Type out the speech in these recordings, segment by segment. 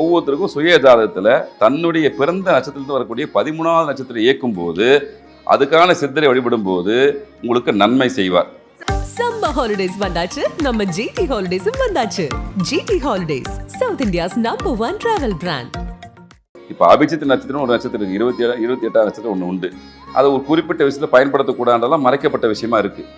ஒவ்வொருத்தருக்கும் சுய ஜாதகத்துல தன்னுடைய பிறந்த நட்சத்திரத்தில் வரக்கூடிய பதிமூணாவது நட்சத்திரம் இயக்கும் போது அதுக்கான சித்தரை வழிபடும் போது உங்களுக்கு நன்மை செய்வார். சம்மர் ஹாலிடேஸ் வந்தாச்சு. நம்ம ஜிடி ஹாலிடேஸும் வந்தாச்சு. GT Holidays South India's number one travel brand இப்போ அபிஜித் நட்சத்திரம் ஒரு நட்சத்திரம் இருபத்தி ஏழு இருபத்தி எட்டாம் நட்சத்திரம் ஒன்று உண்டு. அதை ஒரு குறிப்பிட்ட விஷயத்தில் பயன்படுத்தக்கூடாதெல்லாம் மறைக்கப்பட்ட விஷயமா இருக்குது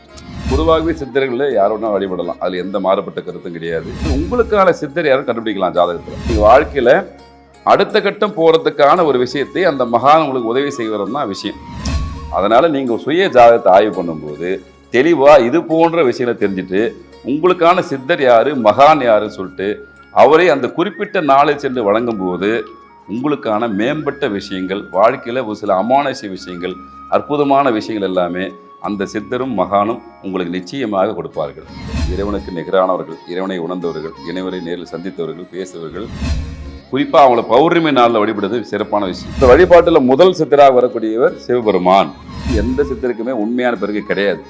பொதுவாகவே சித்தர்களில் யார் வேணா வழிபடலாம். அதில் எந்த மாறுபட்ட கருத்தும் கிடையாது. உங்களுக்கான சித்தர் யாரும் கண்டுபிடிக்கலாம் ஜாதகத்தில். நீங்கள் வாழ்க்கையில் அடுத்த கட்டம் போகிறதுக்கான ஒரு விஷயத்தை அந்த மகான் உங்களுக்கு உதவி செய்வது தான் விஷயம். அதனால் நீங்கள் சுய ஜாதகத்தை ஆய்வு பண்ணும்போது தெளிவாக இது போன்ற விஷயங்களை தெரிஞ்சுட்டு உங்களுக்கான சித்தர் யார் மகான் யாருன்னு சொல்லிட்டு அவரை அந்த குறிப்பிட்ட நாளை சென்று வழங்கும் போது உங்களுக்கான மேம்பட்ட விஷயங்கள் வாழ்க்கையில் ஒரு சில அமானுஷ விஷயங்கள் அற்புதமான விஷயங்கள் எல்லாமே அந்த சித்தரும் மகானும் உங்களுக்கு நிச்சயமாக கொடுப்பார்கள். இறைவனுக்கு நிகரானவர்கள் இறைவனை உணர்ந்தவர்கள் இறைவனை நேரில் சந்தித்தவர்கள் பேசுபவர்கள். குறிப்பாக அவங்கள பௌர்ணமி நாளில் வழிபடுறது சிறப்பான விஷயம். இந்த வழிபாட்டில் முதல் சித்தராக வரக்கூடியவர் சிவபெருமான். எந்த சித்தருக்குமே உண்மையான பிறகு கிடையாது.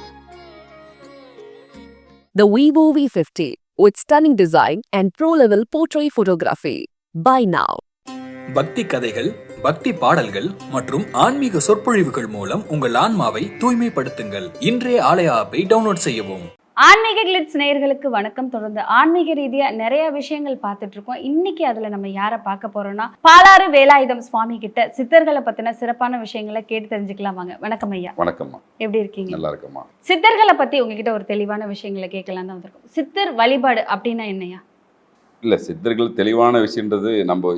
The Vivo V50 with stunning design and pro-level portrait photography. Buy now. பக்தி கதைகள் பக்தி பாடல்கள் மற்றும் ஆன்மீக சொற்பொழிவுகள் மூலம் உங்கள் ஆன்மாவை தூய்மைப்படுத்துங்கள். இன்றைய ஆலய ஆப்பை டவுன்லோட் செய்யவும். ஆன்மீக கிளிட்ஸ் நேயர்களுக்கு வணக்கம். தொடர்ந்து ஆன்மீக ரீதியா நிறைய விஷயங்கள் பார்த்துட்டு இருக்கோம். இன்னைக்கு அதுல நம்ம யாரை பார்க்க போறோம்னா பாலாறு வேலாயுதம் சுவாமி கிட்ட சித்தர்களை பத்தின சிறப்பான விஷயங்களை கேட்டு தெரிஞ்சுக்கலாம் வாங்க. வணக்கம் ஐயா. வணக்கம்மா. எப்படி இருக்கீங்க? நல்லா இருக்கம்மா. சித்தர்களை பத்தி உங்ககிட்ட ஒரு தெளிவான விஷயங்களை கேட்கலாம் தான் வந்திருக்கோம். சித்தர் வழிபாடு அப்படின்னா என்னையா இல்லை சித்தர்கள் தெளிவான விஷயன்றது நம்ம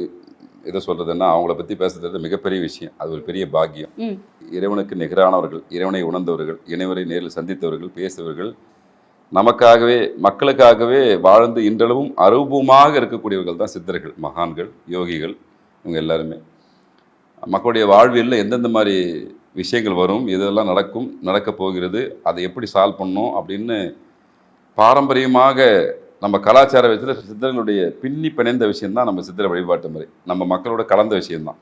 எதை சொல்றதுன்னா அவங்கள பற்றி பேசுறது மிகப்பெரிய விஷயம். அது ஒரு பெரிய பாக்கியம். இறைவனுக்கு நிகரானவர்கள் இறைவனை உணர்ந்தவர்கள் இறைவனை நேரில் சந்தித்தவர்கள் பேசுபவர்கள் நமக்காகவே மக்களுக்காகவே வாழ்ந்து இன்றளவும் அரூபமாக இருக்கக்கூடியவர்கள் தான் சித்தர்கள் மகான்கள் யோகிகள் இவங்க எல்லாருமே. மக்களுடைய வாழ்வியலில் எந்தெந்த மாதிரி விஷயங்கள் வரும் இதெல்லாம் நடக்கும் நடக்கப் போகிறது அதை எப்படி சால்வ் பண்ணணும் அப்படின்னு பாரம்பரியமாக நம்ம கலாச்சார விஷயத்தில் சித்தர்களுடைய பின்னி பிணைந்த விஷயம்தான் நம்ம சித்திர வழிபாட்டு முறை. நம்ம மக்களோட கலந்த விஷயம்தான்.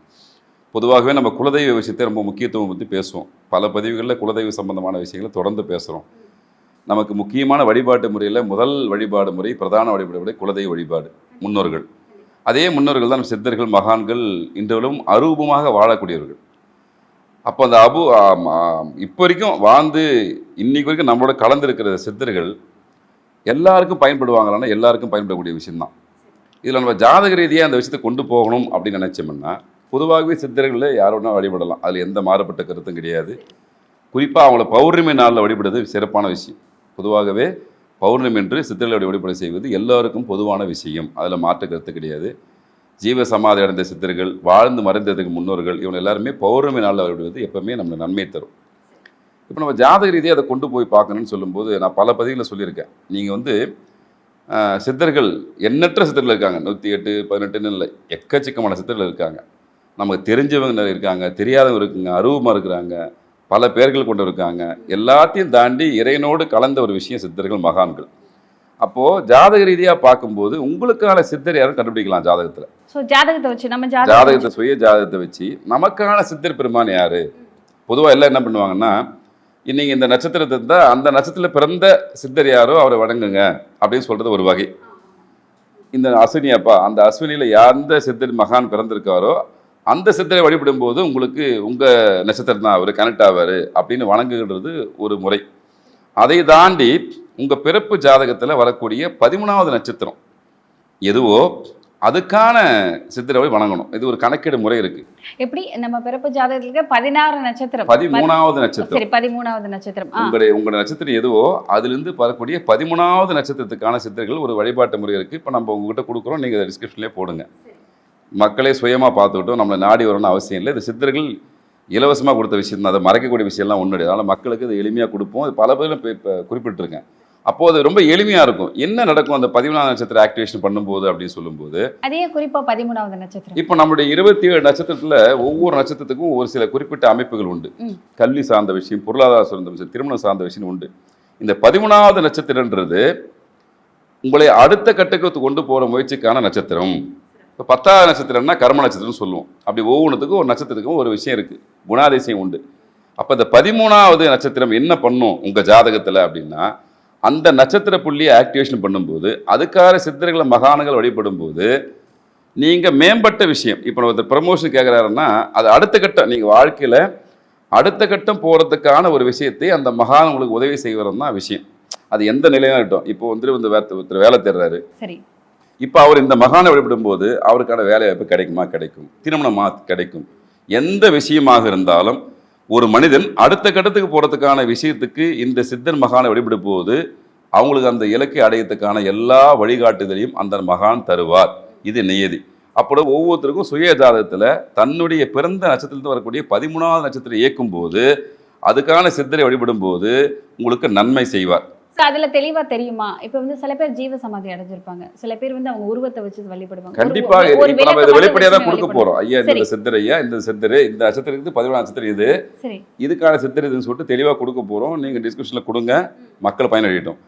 பொதுவாகவே நம்ம குலதெய்வ விஷயத்தை ரொம்ப முக்கியத்துவம் பற்றி பேசுவோம். பல பதிவுகளில் குலதெய்வ சம்பந்தமான விஷயங்களை தொடர்ந்து பேசுகிறோம் நமக்கு முக்கியமான வழிபாட்டு முறையில் முதல் வழிபாடு முறை பிரதான வழிபாடு முறை குலதெய்வ வழிபாடு முன்னோர்கள். அதே முன்னோர்கள் தான் சித்தர்கள் மகான்கள் இன்றளவும் அரூபமாக வாழக்கூடியவர்கள். அப்போ அந்த அபு இப்போ வரைக்கும் வாழ்ந்து இன்னைக்கு வரைக்கும் நம்மளோட கலந்துருக்கிற சித்தர்கள் எல்லாருக்கும் பயன்படுவாங்களான்னா எல்லாருக்கும் பயன்படக்கூடிய விஷயம்தான். இதில் நம்ம ஜாதக ரீதியாக அந்த விஷயத்தை கொண்டு போகணும் அப்படின்னு நினச்சோம்னா பொதுவாகவே சித்தர்களில் யார் வேணா வழிபடலாம். அதில் எந்த மாறுபட்ட கருத்தும் கிடையாது. குறிப்பாக அவங்கள பௌர்ணமி நாளில் வழிபடுறது சிறப்பான விஷயம். பொதுவாகவே பௌர்ணமி என்று சித்தர்களை வழிபாடு செய்வது எல்லாருக்கும் பொதுவான விஷயம். அதில் மாற்று கருத்து கிடையாது. ஜீவ சமாதி அடைந்த சித்தர்கள் வாழ்ந்து மறைந்ததுக்கு முன்னோர்கள் இவங்க எல்லாருமே பௌர்ணமி நாளில் வழிபடுவது எப்பவுமே நம்மளுக்கு நன்மை தரும். இப்போ நம்ம ஜாதக ரீதியாக அதை கொண்டு போய் பார்க்கணும்னு சொல்லும்போது நான் பல பதிவுகளில் சொல்லியிருக்கேன். நீங்கள் வந்து சித்தர்கள் எண்ணற்ற சித்தர்கள் இருக்காங்க. நூற்றி எட்டு பதினெட்டுன்னு இல்லை. எக்கச்சக்கமான சித்தர்கள் இருக்காங்க. நமக்கு தெரிஞ்சவங்க இருக்காங்க தெரியாதவங்க இருக்குங்க அருவமாக இருக்கிறாங்க பல பேர்கள் கொண்டு இருக்காங்க. எல்லாத்தையும் தாண்டி இறைவனோடு கலந்த ஒரு விஷயம் சித்தர்கள் மகான்கள். அப்போது ஜாதக ரீதியாக பார்க்கும்போது உங்களுக்கான சித்தர் யாரும் கண்டுபிடிக்கலாம் ஜாதகத்தில். சோ ஜாதகத்தை வச்சு நம்ம ஜாதகத்தை ஜாதகத்தை சுய ஜாதகத்தை வச்சு நமக்கான சித்தர் பெருமான் யாரு? பொதுவாக எல்லாம் என்ன பண்ணுவாங்கன்னா இன்னைக்கு இந்த நட்சத்திரத்தை இருந்தால் அந்த நட்சத்திரத்தில் பிறந்த சித்தர் யாரோ அவரை வணங்குங்க அப்படின்னு சொல்கிறது ஒரு வகை. இந்த அஸ்வினி அப்பா அந்த அஸ்வினியில் எந்த சித்தர் மகான் பிறந்திருக்காரோ அந்த சித்தரை வழிபடும் போது உங்களுக்கு உங்கள் நட்சத்திரம் தான் அவர் கனெக்ட் ஆவார் அப்படின்னு வணங்குகிறது ஒரு முறை. அதை தாண்டி உங்கள் பிறப்பு ஜாதகத்தில் வரக்கூடிய பதிமூணாவது நட்சத்திரம் எதுவோ அதுக்கான சித்தரை போய் வணங்கணும். இது ஒரு கணக்கீடு முறை இருக்கு. எப்படி? நம்ம பிறப்பு ஜாதகத்துக்கு பதினாறு நட்சத்திரம். பதிமூணாவது நட்சத்திரம். சரி பதிமூணாவது நட்சத்திரம். உங்களுடைய உங்களுடைய நட்சத்திரம் எதுவோ அதிலிருந்து வரக்கூடிய பதிமூணாவது நட்சத்திரத்துக்கான சித்தர்கள் ஒரு வழிபாட்டு முறை இருக்கு. இப்போ நம்ம உங்ககிட்ட கொடுக்குறோம். நீங்க டிஸ்கிரிப்ஷன்லேயே போடுங்க. மக்களே சுயமா பார்த்துக்கிட்டோம் நம்மளை நாடி வரணும்னு அவசியம் இல்லை. இது சித்தர்கள் இலவசமாக கொடுத்த விஷயம் தான். அதை மறைக்கக்கூடிய விஷயம்லாம் ஒன்று அதனால் மக்களுக்கு இது எளிமையாக கொடுப்போம். பல பேரும் குறிப்பிட்டிருக்கேன். அப்போது அது ரொம்ப எளிமையாக இருக்கும். என்ன நடக்கும் அந்த பதிமூணாவது நட்சத்திரம் ஆக்டிவேஷன் பண்ணும்போது அப்படின்னு சொல்லும்போது? அதே குறிப்பா பதிமூணாவது நட்சத்திரம். இப்போ நம்மளுடைய இருபத்தி ஏழு நட்சத்திரத்தில் ஒவ்வொரு நட்சத்திரத்துக்கும் ஒரு சில குறிப்பிட்ட அமைப்புகள் உண்டு. கல்வி சார்ந்த விஷயம் பொருளாதார சார்ந்த விஷயம் திருமணம் சார்ந்த விஷயம் உண்டு. இந்த பதிமூணாவது நட்சத்திரன்றது உங்களை அடுத்த கட்டத்துக்கு கொண்டு போகிற முயற்சிக்கான நட்சத்திரம். இப்போ பத்தாவது நட்சத்திரம்னா கர்ம நட்சத்திரம்னு சொல்லுவோம். அப்படி ஒவ்வொன்றுத்துக்கும் ஒரு நட்சத்திரத்துக்கும் ஒரு விஷயம் இருக்குது குணாதிசயம் உண்டு. அப்போ இந்த பதிமூணாவது நட்சத்திரம் என்ன பண்ணும் உங்கள் ஜாதகத்தில் அப்படின்னா அந்த நட்சத்திர புள்ளியை ஆக்டிவேஷன் பண்ணும்போது அதுக்காக சித்தர்களை மகான்கள் வழிபடும் போது நீங்கள் மேம்பட்ட விஷயம் இப்போ ஒருத்தர் ப்ரமோஷன் கேட்குறாருன்னா அது அடுத்த கட்டம் நீங்கள் வாழ்க்கையில் அடுத்த கட்டம் போகிறதுக்கான ஒரு விஷயத்தை அந்த மகான் உங்களுக்கு உதவி செய்வதும் தான் விஷயம். அது எந்த நிலையாக இருக்கட்டும். இப்போ வந்து வந்து ஒருத்தர் வேலை தேடுறாரு. சரி. இப்போ அவர் இந்த மகானை வழிபடும்போது அவருக்கான வேலை வாய்ப்பு கிடைக்குமா? கிடைக்கும். திருமணமா கிடைக்கும். எந்த விஷயமாக இருந்தாலும் ஒரு மனிதன் அடுத்த கட்டத்துக்கு போகிறதுக்கான விஷயத்துக்கு இந்த சித்தன் மகானை வழிபடும் போது அவங்களுக்கு அந்த இலக்கை அடையத்துக்கான எல்லா வழிகாட்டுதலையும் அந்த மகான் தருவார். இது நியதி. அப்போ ஒவ்வொருத்தருக்கும் சுய ஜாதகத்தில் தன்னுடைய பிறந்த நட்சத்திரத்தில் வரக்கூடிய பதிமூணாவது நட்சத்திரம் இயக்கும் போது அதுக்கான சித்தரை வழிபடும் போது உங்களுக்கு நன்மை செய்வார். அதுல தெளிவா தெரியுமா? இப்ப வந்து சில பேர் ஜீவ சமாதி அடைஞ்சிருப்பாங்க. சில பேர் வந்து அவங்க உருவத்தை வச்சு வழிபடுவாங்க. இப்போ நம்ம இதை மட்டும் வெளிப்படையாக தான் கொடுக்க. போகிறோம் ஐயா. இந்த சித்தர் ஐயா இந்த சித்தர் இந்த நட்சத்திரத்துக்கு பதிமூணு நட்சத்திரம் இது. இதுக்கான சித்தர் இதுன்னு சொல்லிட்டு தெளிவாக கொடுக்க போகிறோம் நீங்கள் டிஸ்கிரிப்ஷனில் கொடுங்க. மக்கள் பயனடையட்டும்.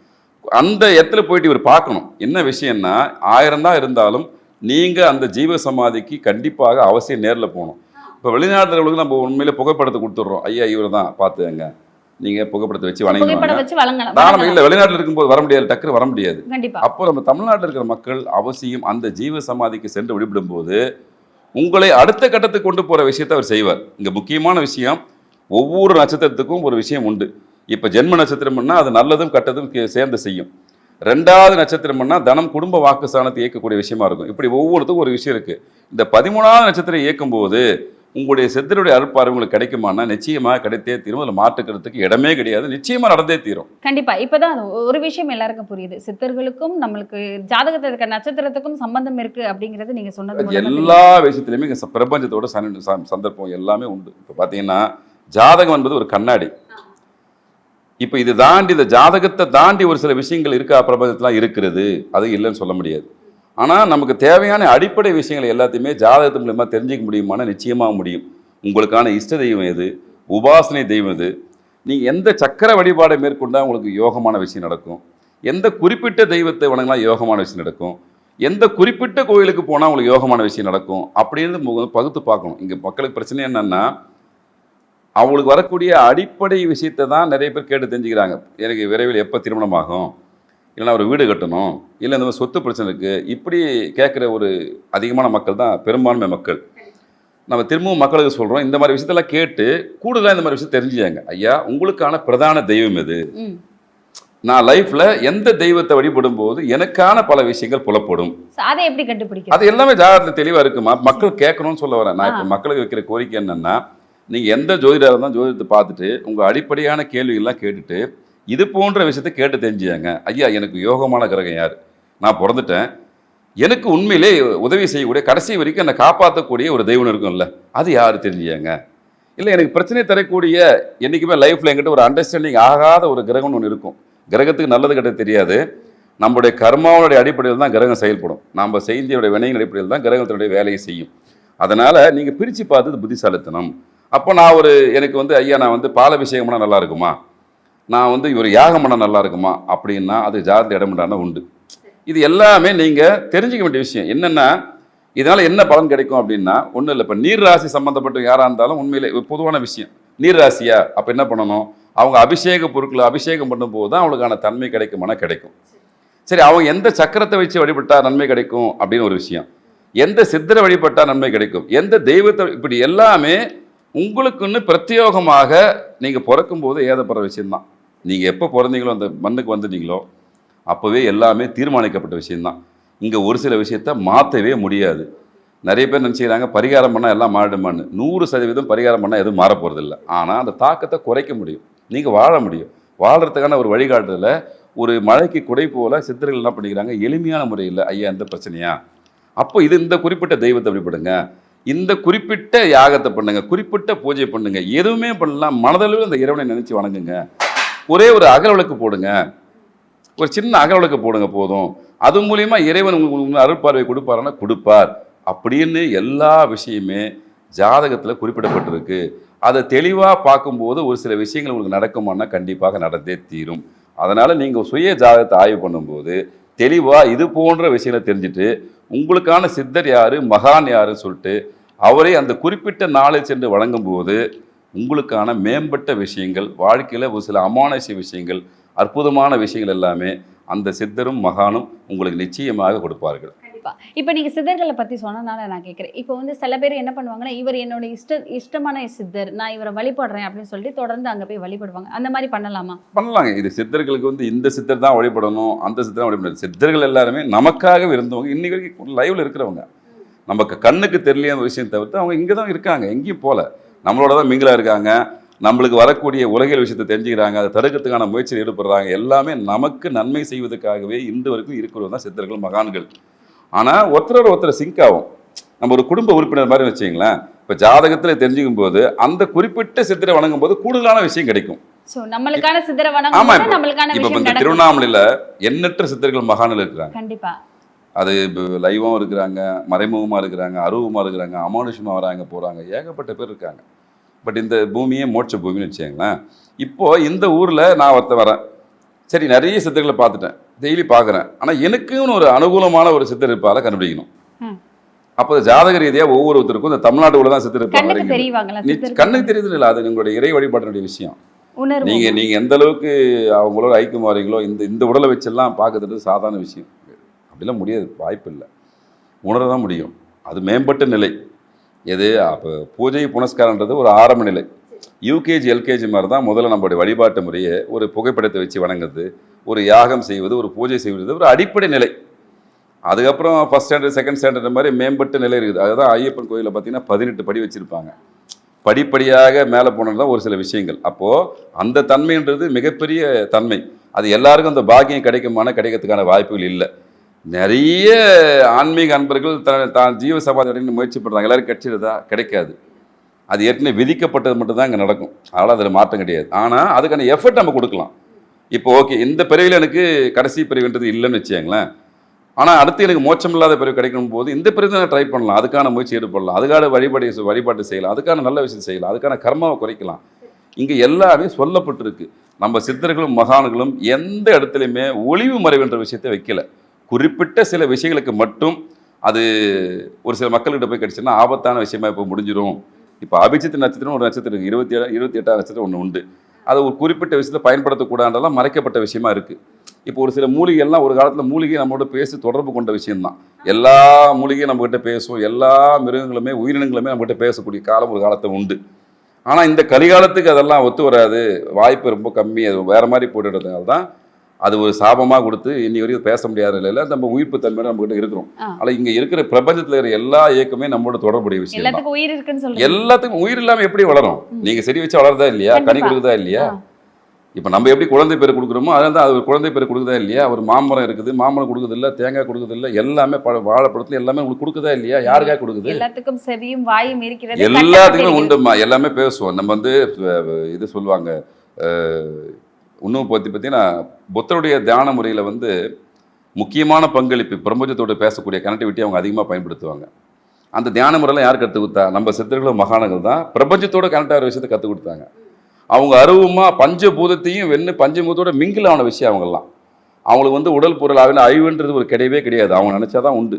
அந்த இடத்துல போயிட்டு இவர் பார்க்கணும். என்ன விஷயம்னா ஆயிரம் தான் இருந்தாலும் நீங்கள் அந்த ஜீவ சமாதிக்கு கண்டிப்பாக அவசியம் நேரில் போகணும். இப்போ வெளிநாடுகளுக்கு நம்ம உண்மையிலே புகைப்படத்தை கொடுத்துட்றோம். ஐயா இவர் தான் பார்த்துங்க நீங்கள் புகைப்படத்தை வச்சு வணங்கி புகைப்படம் வச்சு வழங்கலாம். தானம். இல்லை வெளிநாட்டில் இருக்கும்போது வர முடியாது டக்குனு வர முடியாது. அப்போ நம்ம தமிழ்நாட்டில் இருக்கிற மக்கள் அவசியம் அந்த ஜீவ சமாதிக்கு சென்று வழிபடும் போது உங்களை அடுத்த கட்டத்துக்கு கொண்டு போகிற விஷயத்தை அவர் செய்வார். இங்கே முக்கியமான விஷயம் ஒவ்வொரு நட்சத்திரத்துக்கும் ஒரு விஷயம் உண்டு. இப்போ ஜென்ம நட்சத்திரம்னா அது நல்லதும் கெட்டதும் சேர்ந்து செய்யும். ரெண்டாவது நட்சத்திரம்னா தனம் குடும்ப வாக்குஸ்தானத்தை இயக்கக்கூடிய விஷயமா இருக்கும். இப்படி ஒவ்வொருத்துக்கும் ஒரு விஷயம் இருக்கு. இந்த பதிமூணாவது நட்சத்திரம் இயக்கும் போது உங்களுடைய சித்தருடைய அருட்பார்வை உங்களுக்கு கிடைக்குமானா நிச்சயமாக கிடைத்தே தீரும். அதில் மாற்றுக்கிறதுக்கு இடமே கிடையாது. நிச்சயமாக நடந்தே தீரும். கண்டிப்பா. இப்பதான் அது ஒரு விஷயம் எல்லாருக்கும் புரியுது. சித்தர்களுக்கும் நம்மளுக்கு ஜாதகத்துல இருக்க நட்சத்திரத்துக்கும் சம்பந்தம் இருக்கு அப்படிங்கறது நீங்க சொன்னது. எல்லா விஷயத்துலையுமே இங்க பிரபஞ்சத்தோட சந்தர்ப்பம் எல்லாமே உண்டு. இப்போ பார்த்தீங்கன்னா ஜாதகம் என்பது ஒரு கண்ணாடி. இப்போ இது தாண்டி இந்த ஜாதகத்தை தாண்டி ஒரு சில விஷயங்கள் இருக்கா? பிரபஞ்சத்துலாம் இருக்கிறது. அது இல்லைன்னு சொல்ல முடியாது. ஆனால் நமக்கு தேவையான அடிப்படை விஷயங்கள் எல்லாத்தையுமே ஜாதகத்து மூலயமா தெரிஞ்சிக்க முடியுமானா நிச்சயமாக முடியும். உங்களுக்கான இஷ்ட தெய்வம் எது? உபாசனை தெய்வம் எது? நீங்கள் எந்த சக்கர வழிபாடை மேற்கொண்டால் உங்களுக்கு யோகமான விஷயம் நடக்கும்? எந்த குறிப்பிட்ட தெய்வத்தை வணங்கினா யோகமான விஷயம் நடக்கும்? எந்த குறிப்பிட்ட கோயிலுக்கு போனால் உங்களுக்கு யோகமான விஷயம் நடக்கும்? அப்படின்னு பகுத்து பார்க்கணும். இங்கே மக்களுக்கு பிரச்சனை என்னென்னா அவங்களுக்கு வரக்கூடிய அடிப்படை விஷயத்தை தான் நிறைய பேர் கேட்டு தெரிஞ்சுக்கிறாங்க. எனக்கு விரைவில் எப்போ திருமணம் ஆகும் இல்லைன்னா ஒரு வீடு கட்டணும் இல்லை இந்த மாதிரி சொத்து பிரச்சனை இருக்குது இப்படி கேட்குற ஒரு அதிகமான மக்கள் தான் பெரும்பான்மை மக்கள். நம்ம திரும்பவும் மக்களுக்கு சொல்கிறோம் இந்த மாதிரி விஷயத்தெல்லாம் கேட்டு கூடுதலாக இந்த மாதிரி விஷயம் தெரிஞ்சுக்காங்க. ஐயா உங்களுக்கான பிரதான தெய்வம் எது. நான் லைஃப்பில் எந்த தெய்வத்தை வழிபடும் போது எனக்கான பல விஷயங்கள் புலப்படும். அதை எப்படி கண்டுபிடிக்கிறது? அது எல்லாமே ஜாதகத்தில் தெளிவாக இருக்குமா? மக்கள் கேட்கணும்னு சொல்ல வரேன். நான் இப்போ மக்களுக்கு வைக்கிற கோரிக்கை என்னன்னா நீங்கள் எந்த ஜோதிடராக இருந்தாலும் ஜோதிடத்தை பார்த்துட்டு உங்கள் அடிப்படையான கேள்விகள்லாம் கேட்டுட்டு இது போன்ற விஷயத்தை கேட்டு தெரிஞ்சுங்க ஐயா எனக்கு யோகமான கிரகம் யார்? நான் பிறந்துட்டேன். எனக்கு உண்மையிலே உதவி செய்யக்கூடிய கடைசி வரைக்கும் என்னை காப்பாற்றக்கூடிய ஒரு தெய்வம் இருக்கும்ல அது யார் தெரிஞ்சுங்க இல்லை எனக்கு பிரச்சனை தரக்கூடிய என்றைக்குமே லைஃப்பில் என்கிட்ட ஒரு அண்டர்ஸ்டாண்டிங் ஆகாத ஒரு கிரகம்னு ஒன்று இருக்கும். கிரகத்துக்கு நல்லது கெட்டது தெரியாது. நம்முடைய கர்மாவுடைய அடிப்படையில் தான் கிரகம் செயல்படும். நம்ம செய்தியுடைய வினையின் அடிப்படையில் தான் கிரகத்தினுடைய வேலையை செய்யும். அதனால் நீங்கள் பிரித்து பார்த்தது புத்திசாலித்தனம். அப்போ நான் ஒரு எனக்கு வந்து ஐயா நான் வந்து பால் பண்ணால் நல்லா இருக்குமா? நான் வந்து இவர் யாகம் பண்ண நல்லா இருக்குமா அப்படின்னா அது ஜாதக இடம்டான உண்டு. இது எல்லாமே நீங்கள் தெரிஞ்சுக்க வேண்டிய விஷயம். என்னென்னா இதனால் என்ன பலன் கிடைக்கும் அப்படின்னா ஒன்றும் இல்லை. இப்போ நீர் ராசி சம்மந்தப்பட்ட யாராக இருந்தாலும் உண்மையிலே பொதுவான விஷயம். நீர் ராசியா அப்போ என்ன பண்ணணும்? அவங்க அபிஷேக பொருட்களை அபிஷேகம் பண்ணும்போது தான் அவளுக்கான தன்மை கிடைக்குமானா கிடைக்கும். சரி அவங்க எந்த சக்கரத்தை வச்சு வழிபட்டால் நன்மை கிடைக்கும் அப்படின்னு ஒரு விஷயம். எந்த சித்தரை வழிபட்டால் நன்மை கிடைக்கும்? எந்த தெய்வத்தை இப்படி எல்லாமே உங்களுக்குன்னு பிரத்யோகமாக நீங்கள் பிறக்கும்போது ஏதப்படுற விஷயம்தான். நீங்கள் எப்போ பிறந்தீங்களோ அந்த மண்ணுக்கு வந்துட்டீங்களோ அப்போவே எல்லாமே தீர்மானிக்கப்பட்ட விஷயம்தான். இங்கே ஒரு சில விஷயத்த மாற்றவே முடியாது. நிறைய பேர் நினச்சிக்கிறாங்க பரிகாரம் பண்ணால் எல்லாம் மாறிடுமான்னு. நூறு சதவீதம் பரிகாரம் பண்ணால் எதுவும் மாற போகிறதில்ல ஆனால் அந்த தாக்கத்தை குறைக்க முடியும். நீங்கள் வாழ முடியும். வாழ்கிறதுக்கான ஒரு வழிகாட்டுதல ஒரு மழைக்கு குடை போல சித்தர்கள் என்ன பண்ணிக்கிறாங்க எளிமையான முறையில் ஐயா எந்த பிரச்சனையா? அப்போ இது இந்த குறிப்பிட்ட தெய்வத்தை வழிபடுங்க. இந்த குறிப்பிட்ட யாகத்தை பண்ணுங்க. குறிப்பிட்ட பூஜை பண்ணுங்க. எதுவுமே பண்ணலாம். மனதளவில் அந்த இறைவனை நினைச்சு வணங்குங்க. ஒரே ஒரு அகல் விளக்கு போடுங்க. ஒரு சின்ன அகல் விளக்கு போடுங்க போதும். அது மூலியமா இறைவன் உங்களுக்கு உங்களுக்கு அருட்பார்வை கொடுப்பாருன்னா கொடுப்பார். அப்படின்னு எல்லா விஷயமே ஜாதகத்தில் குறிப்பிடப்பட்டிருக்கு. அதை தெளிவாக பார்க்கும்போது ஒரு சில விஷயங்கள் உங்களுக்கு நடக்குமானா கண்டிப்பாக நடந்தே தீரும். அதனால் நீங்கள் சுய ஜாதகத்தை ஆய்வு பண்ணும்போது தெளிவாக இது போன்ற விஷயங்களை தெரிஞ்சுட்டு உங்களுக்கான சித்தர் யார் மகான் யாருன்னு சொல்லிட்டு அவரை அந்த குறிப்பிட்ட நாளை சென்று வழங்கும்போது உங்களுக்கான மேம்பட்ட விஷயங்கள் வாழ்க்கையில் ஒரு சில அமானுஷ்ய விஷயங்கள் அற்புதமான விஷயங்கள் எல்லாமே அந்த சித்தரும் மகானும் உங்களுக்கு நிச்சயமாக கொடுப்பார்கள். இப்போ நீங்க சித்தர்களை பத்தி சொன்னதுனால நான் கேட்குறேன். இப்போ வந்து சில பேர் என்ன பண்ணுவாங்கன்னா இவர் என்னோட இஷ்ட இஷ்டமான சித்தர் நான் இவரை வழிபடுறேன் அப்படின்னு சொல்லிட்டு தொடர்ந்து அங்க போய் வழிபடுவாங்க. அந்த மாதிரி பண்ணலாமா? பண்ணலாங்க. இது சித்தர்களுக்கு வந்து இந்த சித்தர் தான் வழிபடணும் அந்த சித்தர் தான் வழிபடணும். சித்தர்கள் எல்லாருமே நமக்காக இருந்தவங்க இன்னைக்கு வரைக்கும் லைவ்ல இருக்கிறவங்க. நமக்கு கண்ணுக்கு தெரியலைய அந்த விஷயம் தவிர்த்து அவங்க இங்கே தான் இருக்காங்க. எங்கேயும் போல. நம்மளோட தான் மிங்கிலா இருக்காங்க. நம்மளுக்கு வரக்கூடிய உலகியல் விஷயத்தை தெரிஞ்சுக்கிறாங்க. அதை தடுக்கிறதுக்கான முயற்சியில் ஈடுபடுறாங்க. எல்லாமே நமக்கு நன்மை செய்வதற்காகவே இன்று வரைக்கும் இருக்கிறவங்க தான் சித்தர்கள் மகான்கள். ஆனால் ஒருத்தரோட ஒருத்தர் சிங்க் ஆகும். நம்ம ஒரு குடும்ப உறுப்பினர் மாதிரி வச்சுங்களேன் இப்போ ஜாதகத்தில் தெரிஞ்சுக்கும் போது அந்த குறிப்பிட்ட சித்தரை வணங்கும் போது கூடுதலான விஷயம் கிடைக்கும். சோ நம்மளுக்கான சித்தரை ஆமா வணங்கும் இப்ப- இந்த திருவண்ணாமலையில் எண்ணற்ற சித்தர்கள் மகான்கள் இருக்கிறாங்க. கண்டிப்பா. அது லைவாகவும் இருக்கிறாங்க மறைமுகமாக இருக்கிறாங்க அருவமாக இருக்கிறாங்க அமானுஷமாக வராங்க போகிறாங்க ஏகப்பட்ட பேர் இருக்காங்க. பட் இந்த பூமியே மோட்ச பூமின்னு வச்சுக்கோங்களேன். இப்போ இந்த ஊரில் நான் ஒருத்தன் வரேன். சரி நிறைய சித்தர்களை பார்த்துட்டேன். டெய்லி பார்க்குறேன். ஆனால் எனக்குன்னு ஒரு அனுகூலமான ஒரு சித்தர் இருப்பால கண்டுபிடிக்கணும். அப்போ ஜாதக ரீதியாக ஒவ்வொருத்தருக்கும் இந்த தமிழ்நாட்டுக்குள்ள தான் சித்தர் கண்ணுக்கு இருப்பாங்க கண்ணுக்கு தெரியுது இல்லை அது உங்களுடைய இறை வழிபாட்டினுடைய விஷயம். நீங்க நீங்க எந்த அளவுக்கு அவங்களோட ஐக்கியம் வரீங்களோ இந்த இந்த உடலை வச்செல்லாம் பார்க்கறது சாதாரண விஷயம். அப்படிலாம் முடியாது வாய்ப்பு இல்லை உணர தான் முடியும். அது மேம்பட்ட நிலை. எது? அப்போ பூஜை புனஸ்காரன்றது ஒரு ஆரம்ப நிலை. யூகேஜி எல்கேஜி மாதிரி தான் முதல்ல நம்மளுடைய வழிபாட்டு முறையை ஒரு புகைப்படத்தை வச்சு வணங்குறது ஒரு யாகம் செய்வது ஒரு பூஜை செய்வது ஒரு அடிப்படை நிலை. அதுக்கப்புறம் ஃபஸ்ட் ஸ்டாண்டர்ட் செகண்ட் ஸ்டாண்டர்ட் மாதிரி மேம்பட்ட நிலை இருக்குது. அதுதான் ஐயப்பன் கோயிலில் பார்த்தீங்கன்னா பதினெட்டு படி வச்சுருப்பாங்க. படிப்படியாக மேலே போனது தான் ஒரு சில விஷயங்கள். அப்போது அந்த தன்மைன்றது மிகப்பெரிய தன்மை. அது எல்லாருக்கும் அந்த பாக்கியம் கிடைக்குமான கிடைக்கிறதுக்கான வாய்ப்புகள் இல்லை. நிறைய ஆன்மீக அன்பர்கள் தன் தான் ஜீவ சமாதி முயற்சி பண்ணுறாங்க எல்லோரும் கிடைச்சிருதா கிடைக்காது. அது ஏற்கனவே விதிக்கப்பட்டது மட்டும்தான் இங்கே நடக்கும். அதனால் அதில் மாற்றம் கிடையாது. ஆனால் அதுக்கான எஃபர்ட் நம்ம கொடுக்கலாம். இப்போ ஓகே இந்த பிறவியில் எனக்கு கடைசி பிறவின்றது இல்லைன்னு வச்சுக்கோங்களேன். ஆனால் அடுத்து எனக்கு மோச்சம் இல்லாத பிறகு கிடைக்கும் போது இந்த பிறகு நான் ட்ரை பண்ணலாம். அதுக்கான முயற்சி ஈடுபடலாம் அதுக்கான வழிபாடு வழிபாட்டு செய்யலாம். அதுக்கான நல்ல விஷயம் செய்யலாம். அதுக்கான கர்மாவை குறைக்கலாம். இங்கே எல்லாமே சொல்லப்பட்டிருக்கு. நம்ம சித்தர்களும் மகான்களும் எந்த இடத்துலையுமே ஒளிவு மறைவுன்ற விஷயத்தை வைக்கல. குறிப்பிட்ட சில விஷயங்களுக்கு மட்டும் அது ஒரு சில மக்கள்கிட்ட போய் கிடைச்சுன்னா ஆபத்தான விஷயமா இப்போ முடிஞ்சிடும் இப்போ அபிஜித் நட்சத்திரம் ஒரு நட்சத்திரம் இருபத்தி ஏழு இருபத்தி எட்டாம் நட்சத்திரம் ஒன்று உண்டு. அது ஒரு குறிப்பிட்ட விஷயத்தை பயன்படுத்தக்கூடாதெல்லாம் மறைக்கப்பட்ட விஷயமா இருக்குது இப்போ ஒரு சில மூலிகைலாம் ஒரு காலத்தில் மூலிகை நம்மளோட பேசி தொடர்பு கொண்ட விஷயம்தான். எல்லா மூலிகையும் நம்மக்கிட்ட பேசும். எல்லா மிருகங்களுமே உயிரினங்களுமே நம்மகிட்ட பேசக்கூடிய காலம் ஒரு காலத்தில் உண்டு. ஆனால் இந்த கலிகாலத்துக்கு அதெல்லாம் ஒத்து வராது. வாய்ப்பு ரொம்ப கம்மி. அது வேறு மாதிரி போட்டுடுறதுனால தான் அது ஒரு சாபமாக கொடுத்து இன்னி வரைக்கும் பேச முடியாத நிலையில நம்ம உயிர்ப்பு தன்மையோட நம்மகிட்ட இருக்கிறோம். ஆ. ஆனால் இங்கே இருக்கிற பிரபஞ்சத்தில் இருக்கிற எல்லா இயக்கமே நம்மளோட தொடர்புடைய விஷயம் எல்லாத்துக்கும் உயிர் இருக்குன்னு சொல்றீங்க. எல்லாத்துக்கும் உயிர் இல்லாம எப்படி வளரும்? நீங்க செடி வச்சு வளருதா இல்லையா? கனி. கொடுக்குதா இல்லையா. இப்ப நம்ம எப்படி குழந்தை பேர் கொடுக்குறோமோ அதனால தான் அது ஒரு குழந்தை பேர் கொடுக்குதா இல்லையா? ஒரு மாமரம் இருக்குது மாமரம் கொடுக்குது இல்ல தேங்காய் கொடுக்குது இல்ல எல்லாமே பழ- வாழைப்பழத்துல எல்லாமே உங்களுக்கு கொடுக்குதா இல்லையா? யாருக்கா கொடுக்குது? எல்லாத்துக்கும் செவியும் வாயும் இருக்கிறது எல்லாத்துக்குமே. உண்டுமா எல்லாமே பேசுவோம். நம்ம வந்து இது சொல்லுவாங்க இன்னும் பற்றி பார்த்தீங்கன்னா புத்தருடைய தியான முறையில் வந்து முக்கியமான பங்களிப்பு பிரபஞ்சத்தோடு பேசக்கூடிய கனெக்டிவிட்டி அவங்க அதிகமாக பயன்படுத்துவாங்க. அந்த தியான முறையில் யார் கற்றுக் கொடுத்தா? நம்ம சித்தர்களும் மகானங்கள் தான் பிரபஞ்சத்தோட கனெக்ட் ஆகிற விஷயத்தை கற்றுக் கொடுத்தாங்க. அவங்க அருவமாக பஞ்சபூதத்தையும் வென்று பஞ்சபூதத்தோட மிங்கில் ஆன விஷயம் அவங்கெல்லாம். அவங்களுக்கு வந்து உடல் பொருளாவில் அழிவுன்றது ஒரு கிடையவே கிடையாது. அவங்க நினச்சா தான் உண்டு.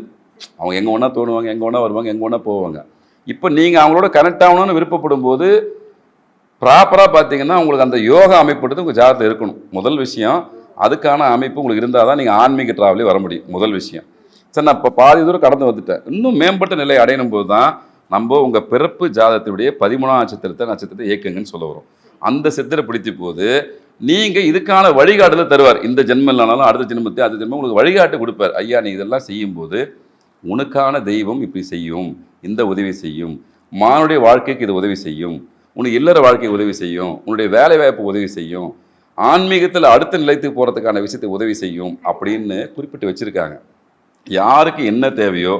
அவங்க எங்கே ஒன்றா தோணுவாங்க எங்கே ஒன்றா வருவாங்க எங்கே ஒன்றா போவாங்க. இப்போ நீங்கள் அவங்களோட கனெக்ட் ஆகணும்னு விருப்பப்படும் போது ப்ராப்பராக பார்த்தீங்கன்னா உங்களுக்கு அந்த யோகா அமைப்புன்றது உங்கள் ஜாதகத்தில் இருக்கணும். முதல் விஷயம் அதுக்கான அமைப்பு உங்களுக்கு இருந்தால் தான் நீங்கள் ஆன்மீக ட்ராவலே வர முடியும். முதல் விஷயம். சரி நான் இப்போ பாதி தூரம் கடந்து வந்துட்டேன். இன்னும் மேம்பட்ட நிலை அடையணும் போது தான் நம்ம உங்கள் பிறப்பு ஜாதகத்துடைய பதிமூணாம் நட்சத்திரத்தை நட்சத்திரத்தை இயக்குங்கன்னு சொல்ல வரும். அந்த சித்திரை பிடித்த போது நீங்கள் இதுக்கான வழிகாட்டுதல் தருவார். இந்த ஜென்மம் இல்லைனாலும் அடுத்த ஜென்மத்தை அடுத்த ஜென்மம் உங்களுக்கு வழிகாட்டு கொடுப்பார். ஐயா நீ இதெல்லாம் செய்யும்போது உனக்கான தெய்வம் இப்படி செய்யும். இந்த உதவி செய்யும். மானுடைய வாழ்க்கைக்கு இது உதவி செய்யும். உனக்கு இல்லற வாழ்க்கை உதவி செய்யும் உன்னுடைய வேலை வாய்ப்பு உதவி செய்யும் ஆன்மீகத்தில் அடுத்த நிலையத்துக்கு போகிறதுக்கான விஷயத்தை உதவி செய்யும் அப்படின்னு குறிப்பிட்டு வச்சுருக்காங்க. யாருக்கு என்ன தேவையோ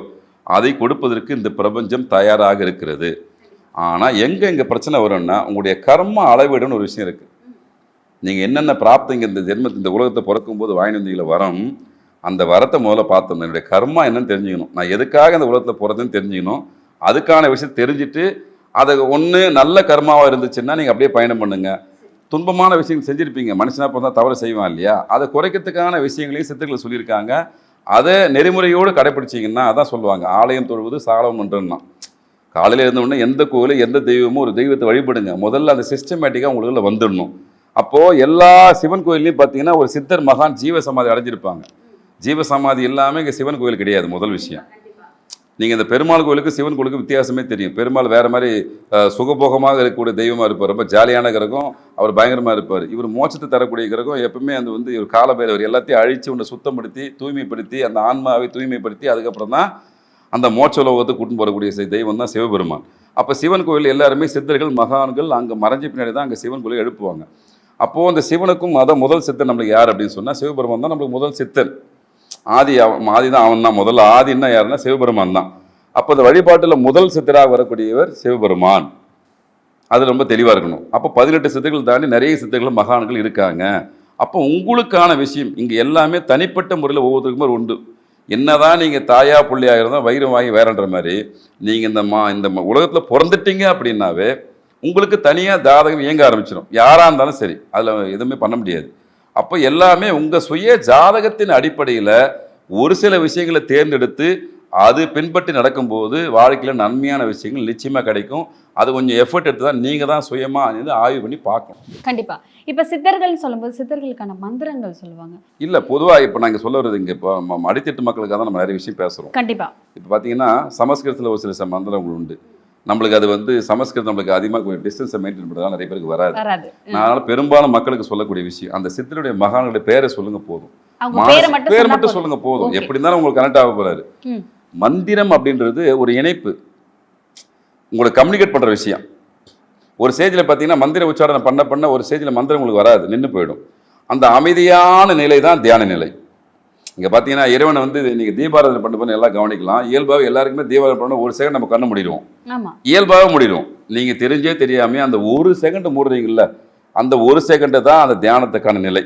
அதை கொடுப்பதற்கு இந்த பிரபஞ்சம் தயாராக இருக்கிறது. ஆனால் எங்கே இங்கே பிரச்சனை வரும்னா உங்களுடைய கர்ம அளவீடுன்னு ஒரு விஷயம் இருக்குது நீங்கள் என்னென்ன பிராப்திங்க இந்த ஜென்மத்து இந்த உலகத்தை பிறக்கும்போது வாங்கி வந்தீங்கள வரம் அந்த வரத்தை முதல்ல பார்த்தோம் என்னுடைய கர்மா என்னன்னு தெரிஞ்சுக்கணும். நான் எதுக்காக இந்த உலகத்தில் போகிறதுன்னு தெரிஞ்சுக்கணும். அதுக்கான விஷயம் தெரிஞ்சுட்டு அதை ஒன்று நல்ல கர்மாவாக இருந்துச்சுன்னா நீங்கள் அப்படியே பயணம் பண்ணுங்கள் துன்பமான விஷயங்கள் செஞ்சுருப்பீங்க. மனுஷனா பிறந்தா தவறு செய்வான் இல்லையா? அதை குறைக்கிறதுக்கான விஷயங்களையும் சித்தர்கள் சொல்லியிருக்காங்க. அதை நெறிமுறையோடு கடைப்பிடிச்சிங்கன்னா அதான் சொல்லுவாங்க. ஆலயம் தொழுவது சாலம் ஒன்றுன்னா. காலையில் இருந்தோடனே எந்த கோயிலும் எந்த தெய்வமும் ஒரு தெய்வத்தை வழிபடுங்க. முதல்ல அந்த சிஸ்டமேட்டிக்காக உங்களுக்குள்ள வந்துடணும். அப்போது எல்லா சிவன் கோயிலையும் பார்த்தீங்கன்னா ஒரு சித்தர் மகான் ஜீவ சமாதி அடைஞ்சிருப்பாங்க. ஜீவசமாதி இல்லாமல் இங்கே சிவன் கோயில் கிடையாது முதல் விஷயம். நீங்கள் இந்த பெருமாள் கோயிலுக்கு சிவன் கோயிலுக்கு வித்தியாசமே தெரியும். பெருமாள் வேறு மாதிரி சுகபோகமாக இருக்கக்கூடிய தெய்வமாக இருப்பார். ரொம்ப ஜாலியான கிரகம். அவர் பயங்கரமாக இருப்பார். இவர் மோட்சத்தை தரக்கூடிய கிரகம். எப்பவுமே அது வந்து இவர் காலபைரவர் எல்லாத்தையும் அழித்து உன்னை சுத்தப்படுத்தி தூய்மைப்படுத்தி அந்த ஆன்மாவை தூய்மைப்படுத்தி அதுக்கப்புறம் தான் அந்த மோட்ச லோகத்தை கூட்டின்னு போகக்கூடிய தெய்வம் தான் சிவபெருமான். அப்போ சிவன் கோயில் எல்லாருமே சித்தர்கள் மகான்கள் அங்கே மறைஞ்ச பின்னாடி தான் அங்கே சிவன் கோயில் எழுப்புவாங்க. அப்போது அந்த சிவனுக்கும் அதான் முதல் சித்தன் நம்மளுக்கு யார் அப்படின்னு சொன்னால் சிவபெருமான் தான் நம்மளுக்கு முதல் சித்தன் ஆதி அவன் ஆதி தான் அவன் தான் முதல்ல ஆதின்னா யாருன்னா சிவபெருமான் தான். அப்போ அந்த வழிபாட்டில் முதல் சித்தராக வரக்கூடியவர் சிவபெருமான். அது ரொம்ப தெளிவாக இருக்கணும். அப்போ பதினெட்டு சித்தர்கள் தாண்டி நிறைய சித்துக்களும் மகான்கள் இருக்காங்க. அப்போ உங்களுக்கான விஷயம் இங்கே எல்லாமே தனிப்பட்ட முறையில் ஒவ்வொருத்தருக்குமே உண்டு. என்னதான் நீங்கள் தாயா புள்ளியாக இருந்தால் வயிறு வாங்கி வேறன்ற மாதிரி நீங்கள் இந்த மா இந்த உலகத்தில் பிறந்துட்டீங்க அப்படின்னாவே உங்களுக்கு தனியாக ஜாதகம் இயங்க ஆரம்பிச்சிடும் யாராக இருந்தாலும் சரி. அதில் எதுவுமே பண்ண முடியாது. அப்போ எல்லாமே உங்கள் சுய ஜாதகத்தின் அடிப்படையில் ஒரு சில விஷயங்களை தேர்ந்தெடுத்து அது பின்பற்றி நடக்கும்போது வாழ்க்கையில் நன்மையான விஷயங்கள் நிச்சயமாக கிடைக்கும். அது கொஞ்சம் எஃபர்ட் எடுத்து தான் நீங்கள் தான் சுயமாக வந்து ஆய்வு பண்ணி பார்க்கணும். கண்டிப்பா. இப்ப சித்தர்கள் சொல்லும்போது சித்தர்களுக்கான மந்திரங்கள் சொல்லுவாங்க. இல்லை பொதுவாக இப்போ நாங்கள் சொல்ல வர்றது இங்கே இப்போ அடித்தட்டு மக்களுக்காக தான் நம்ம நிறைய விஷயம் பேசுகிறோம் கண்டிப்பா. இப்போ பார்த்தீங்கன்னா சமஸ்கிருதத்தில் ஒரு சில மந்திரங்கள் உண்டு. நம்மளுக்கு அது வந்து சமஸ்கிருதம் நம்மளுக்கு அதிகமாக கொஞ்சம் டிஸ்டன்ஸை மெயின்டைன் பண்ணுறதா நிறைய பேருக்கு வராது. அதனால பெரும்பாலும் மக்களுக்கு சொல்லக்கூடிய விஷயம் அந்த சித்தருடைய மகான்களுடைய பேரை சொல்லுங்க போதும். பேரை மட்டும். சொல்லுங்க போதும். எப்படி இருந்தாலும் உங்களுக்கு கனெக்ட் ஆக போறாரு. மந்திரம் அப்படின்றது ஒரு இணைப்பு. உங்களுக்கு கம்யூனிகேட் பண்ற விஷயம். ஒரு ஸ்டேஜில் பார்த்தீங்கன்னா மந்திர உச்சாரணம் பண்ண பண்ண ஒரு ஸ்டேஜில் மந்திரம் உங்களுக்கு வராது. நின்று போயிடும். அந்த அமைதியான நிலை தான் தியான நிலை. இங்கே பார்த்தீங்கன்னா இறைவனை வந்து நீங்கள் தீபாராதனை பண்ண பண்ண எல்லாம் கவனிக்கலாம். இயல்பாக எல்லாருக்குமே தீபாராதனை பண்ண ஒரு செகண்ட் நம்ம கண்ணு மூடிடுவோம். இயல்பாக மூடிடும் நீங்கள் தெரிஞ்சே தெரியாமே அந்த ஒரு செகண்ட் மூடுறீங்கல்ல அந்த ஒரு செகண்டு தான் அந்த தியானத்துக்கான நிலை.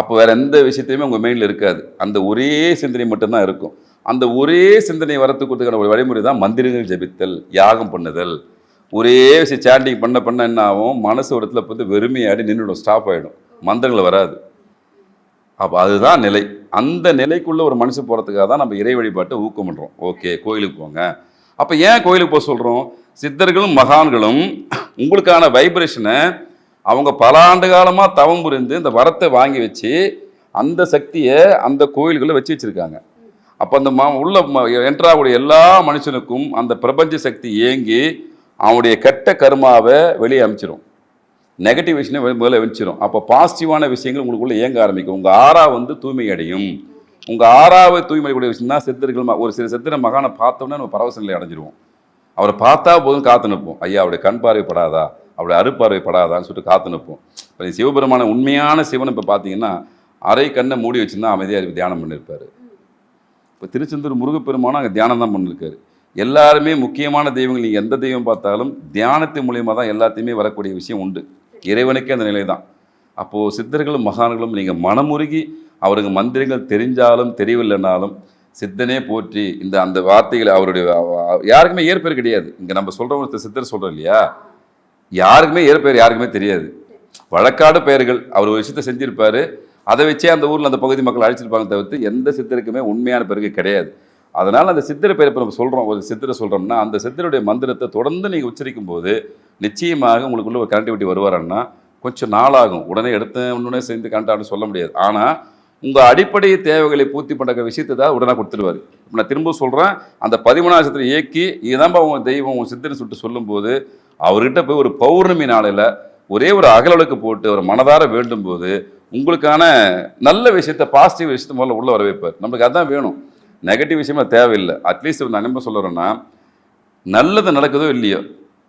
அப்போ வேற எந்த விஷயத்தையுமே உங்கள் மைண்டில் இருக்காது. அந்த ஒரே சிந்தனை மட்டும்தான் இருக்கும். அந்த ஒரே சிந்தனை வரத்துக்குறதுக்கான ஒரு வழிமுறை தான் மந்திரங்கள் ஜெபித்தல் யாகம் பண்ணுதல். ஒரே விஷயம் சாண்டிங் பண்ண பண்ண என்ன ஆகும்? மனசு ஒரு இடத்துல வந்து வெறுமையாடி நின்றுடும். ஸ்டாப் ஆகிடும் மந்திரங்கள் வராது. அப்போ அதுதான் நிலை. அந்த நிலைக்குள்ள ஒரு மனுஷன் போகிறதுக்காக தான் நம்ம இறை வழிபாட்டை ஊக்கம் பண்ணுறோம் ஓகே கோயிலுக்கு போங்க. அப்போ ஏன் கோயிலுக்கு போக சொல்கிறோம் சித்தர்களும் மகான்களும் உங்களுக்கான வைப்ரேஷனை அவங்க பல ஆண்டு காலமாக தவம் புரிந்து இந்த வரத்தை வாங்கி வச்சு அந்த சக்தியை அந்த கோயில்களில் வச்சு வச்சுருக்காங்க. அப்போ அந்த ம உள்ள என்ட்ராகக்கூடிய எல்லா மனுஷனுக்கும் அந்த பிரபஞ்ச சக்தி ஏங்கி அவனுடைய கெட்ட கருமாவை வெளியே அமிச்சிரும் நெகட்டிவ் விஷயம் முதல்ல வெளிச்சிரும் அப்போ பாசிட்டிவான விஷயங்கள் உங்களுக்குள்ளே இயங்க ஆரம்பிக்கும். உங்கள் ஆறா வந்து தூய்மை அடையும். உங்கள் ஆறாவது தூய்மை கூடிய விஷயம் தான் சித்தர்கள் ஒரு சில சித்திர மகானை பார்த்தோம்னா நம்ம பரவச நிலை அடைஞ்சிருவோம். அவரை பார்த்தா போதும் காத்து நிற்போம். ஐயா அவருடைய கண் பார்வை படாதா? அவருடைய அருப்பார்வை படாதான்னு சொல்லிட்டு காத்து நிற்போம். இப்போ சிவபெருமான உண்மையான சிவன் இப்போ பார்த்தீங்கன்னா அரை கண்ணை மூடி வச்சுருந்தா அமைதியாக தியானம் பண்ணியிருப்பாரு இப்போ திருச்செந்தூர் முருகப்பெருமானும் அங்கே தியானம் தான் பண்ணியிருக்காரு எல்லாருமே முக்கியமான தெய்வங்கள். நீங்கள் எந்த தெய்வம் பார்த்தாலும் தியானத்தின் மூலியமாக தான் எல்லாத்தையுமே வரக்கூடிய விஷயம் உண்டு. இறைவனுக்கே அந்த நிலை தான் அப்போது சித்தர்களும் மகான்களும் நீங்கள் மனமுருகி அவருக்கு மந்திரங்கள் தெரிஞ்சாலும் தெரியவில்லைனாலும் சித்தனே போற்றி இந்த அந்த வார்த்தைகளை அவருடைய யாருக்குமே ஏற்பேர் கிடையாது. இங்கே நம்ம சொல்கிறவங்க சித்தர் சொல்கிறோம் இல்லையா? யாருக்குமே ஏற்பெயர் யாருக்குமே தெரியாது. வழக்காடு பெயர்கள் அவர் ஒரு விஷயத்தை செஞ்சிருப்பாரு. அதை வச்சே அந்த ஊரில் அந்த பகுதி மக்கள் அழைச்சிருப்பாங்க தவிர்த்து எந்த சித்தருக்குமே உண்மையான பிறகு கிடையாது. அதனால் அந்த சித்திர பெயர் இப்போ நம்ம சொல்கிறோம் ஒரு சித்திரை சொல்கிறோம்னா அந்த சித்தருடைய மந்திரத்தை தொடர்ந்து நீங்கள் உச்சரிக்கும் போது நிச்சயமாக உங்களுக்குள்ள ஒரு கனெக்டிவிட்டி வருவாருன்னா கொஞ்சம் நாளாகும். உடனே எடுத்த உடனே சேர்ந்து கனெக்ட் சொல்ல முடியாது. ஆனால் உங்கள் அடிப்படை தேவைகளை பூர்த்தி பண்ணுற விஷயத்தை தான் உடனே கொடுத்துருவாரு. இப்போ நான் திரும்ப சொல்கிறேன் அந்த பதிமூணாயிரத்தில் இயக்கி இதுதான்ப்பா உன் தெய்வம் உன் சித்தர்னு சொல்லிட்டு சொல்லும்போது அவர்கிட்ட போய் ஒரு பௌர்ணமி நாளில் ஒரே ஒரு அகலவுக்கு போட்டு ஒரு மனதார வேண்டும் போது உங்களுக்கான நல்ல விஷயத்த பாசிட்டிவ் விஷயத்த முதல்ல உள்ளே வர வைப்பார் நம்மளுக்கு அதான் வேணும். நெகட்டிவ் விஷயமா தேவையில்லை. அட்லீஸ்ட் நான் என்ன சொல்லுறேன்னா நல்லது நடக்குதோ இல்லையோ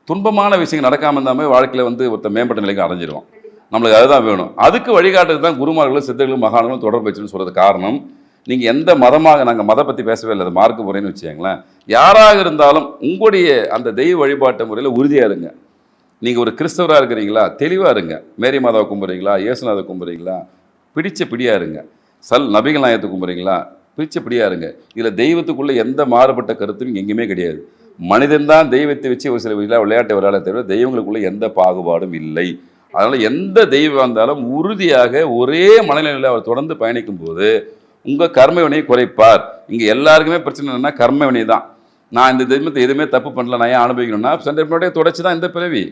துன்பமான விஷயங்கள் நடக்காம இருந்தாமே வாழ்க்கையில் வந்து ஒருத்தர் மேம்பட்ட நிலைக்கு அடைஞ்சிருவோம் நம்மளுக்கு அதுதான் வேணும். அதுக்கு வழிகாட்டுறது தான் குருமார்களும் சித்தர்களும் மகான்களும் தொடர்பு வச்சுன்னு சொல்கிறது காரணம். நீங்கள் எந்த மதமாக நாங்கள் மதம் பற்றி பேசவே இல்லை அது மார்க்க முறைன்னு வச்சுக்கோங்களேன். யாராக இருந்தாலும் உங்களுடைய அந்த தெய்வ வழிபாட்டு முறையில் உறுதியாக இருங்க. நீங்கள் ஒரு கிறிஸ்தவராக இருக்கிறீங்களா தெளிவாக இருங்க. மேரி மாதாவை கும்பிட்றீங்களா இயேசுநாதை கும்பிட்றீங்களா பிடிச்ச பிடியாக இருங்க. சல் நபிகள் நாயத்தை கும்பிட்றீங்களா பிடிச்ச இருங்க. இதில் தெய்வத்துக்குள்ளே எந்த மாறுபட்ட கருத்தும் எங்கேயுமே கிடையாது. மனிதன் தான் தெய்வத்தை வச்சு ஒரு சில விளையா விளையாட்டை விளையாட தவிர தெய்வங்களுக்குள்ள எந்த பாகுபாடும் இல்லை. அதனால் எந்த தெய்வம் வந்தாலும் உறுதியாக ஒரே மனநிலையில் அவர் தொடர்ந்து பயணிக்கும் போது உங்கள் கர்மவினையை குறைப்பார். இங்கே எல்லாருக்குமே பிரச்சனை என்னன்னா கர்மவினை தான் நான் இந்த தெய்வத்தை எதுவுமே தப்பு பண்ணல நான் ஏன் அனுபவிக்கணும்னா சண்டை தொடர்ச்சி தான் இந்த பிறவி.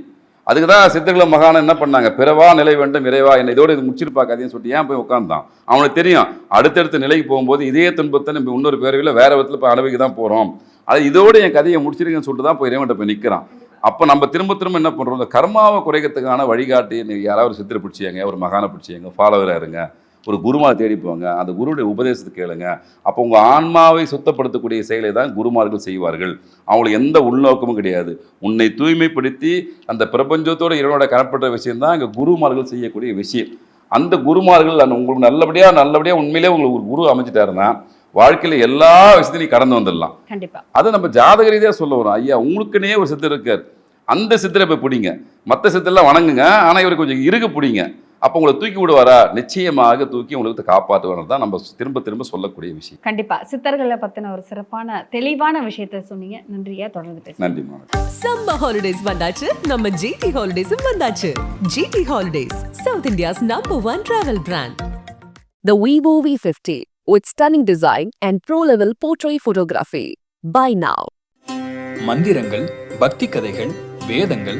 அதுக்கு தான் சித்தர்களும் மகானம் என்ன பண்ணாங்க? பிறவா நிலை வேண்டும் இறைவா என்ன இதோட இது முடிச்சிருப்பா கதைன்னு சொல்லிட்டு ஏன் போய் உட்காந்தான் அவனுக்கு தெரியும் அடுத்தடுத்த நிலைக்கு போகும்போது இதே துன்பத்தை நம்ம இன்னொரு பேரவையில் வேற விதத்தில் இப்போ அளவுக்கு தான் போகிறோம் அது இதோட என் கதையை முடிச்சிருக்கேன்னு சொல்லிட்டு தான் போய் இறைவன்ட்ட போய் நிற்கிறான் அப்போ நம்ம திரும்ப திரும்ப என்ன பண்ணுறோம் இந்த கர்மாவை குறைக்கிறதுக்கான வழிகாட்டி யாராவது ஒரு சித்திரை பிடிச்சியாங்க ஒரு மகானை பிடிச்சியாங்க ஃபாலோவராக இருங்க. ஒரு குருமாரை தேடி போங்க. அந்த குருவுடைய உபதேசத்தை கேளுங்க. அப்போ உங்கள் ஆன்மாவை சுத்தப்படுத்தக்கூடிய செயலை தான் குருமார்கள் செய்வார்கள். அவங்களுக்கு எந்த உள்நோக்கமும் கிடையாது. உன்னை தூய்மைப்படுத்தி அந்த பிரபஞ்சத்தோட இறைவனோட கனப்பட்ட விஷயம் தான் இங்கே குருமார்கள் செய்யக்கூடிய விஷயம். அந்த குருமார்கள் அந்த உங்களுக்கு நல்லபடியாக நல்லபடியாக உண்மையிலே உங்களுக்கு ஒரு குரு அமைச்சிட்டாருன்னா வாழ்க்கையில் எல்லா விஷயத்தையும் நீ கடந்து வந்துடலாம். கண்டிப்பா. அதை நம்ம ஜாதக ரீதியாக சொல்ல வரோம். ஐயா உங்களுக்குன்னே ஒரு சித்தர் இருக்கார். அந்த சித்தரை போய் பிடிங்க. மற்ற சித்தரெல்லாம் வணங்குங்க. ஆனால் இவர் கொஞ்சம் இருக பிடிங்க. அப்போ உங்களை தூக்கி விடுவாரா? நிச்சயமாக தூக்கி உங்களுக்கு காப்பாற்றுவார் தான் நம்ம திரும்ப திரும்ப சொல்லக்கூடிய விஷயம். கண்டிப்பா. சித்தர்களை பத்தின ஒரு சிறப்பான தெளிவான விஷயத்த சொன்னீங்க. நன்றியா? தொடர்ந்து பேசுங்க நன்றி சம்மர் ஹாலிடேஸ் வந்தாச்சு. நம்ம ஜிடி ஹாலிடேஸும் வந்தாச்சு. GT Holidays South India's number one travel brand The Vivo V50 with stunning design and pro-level portrait photography. Buy now. மந்திரங்கள் பக்தி கதைகள் வேதங்கள்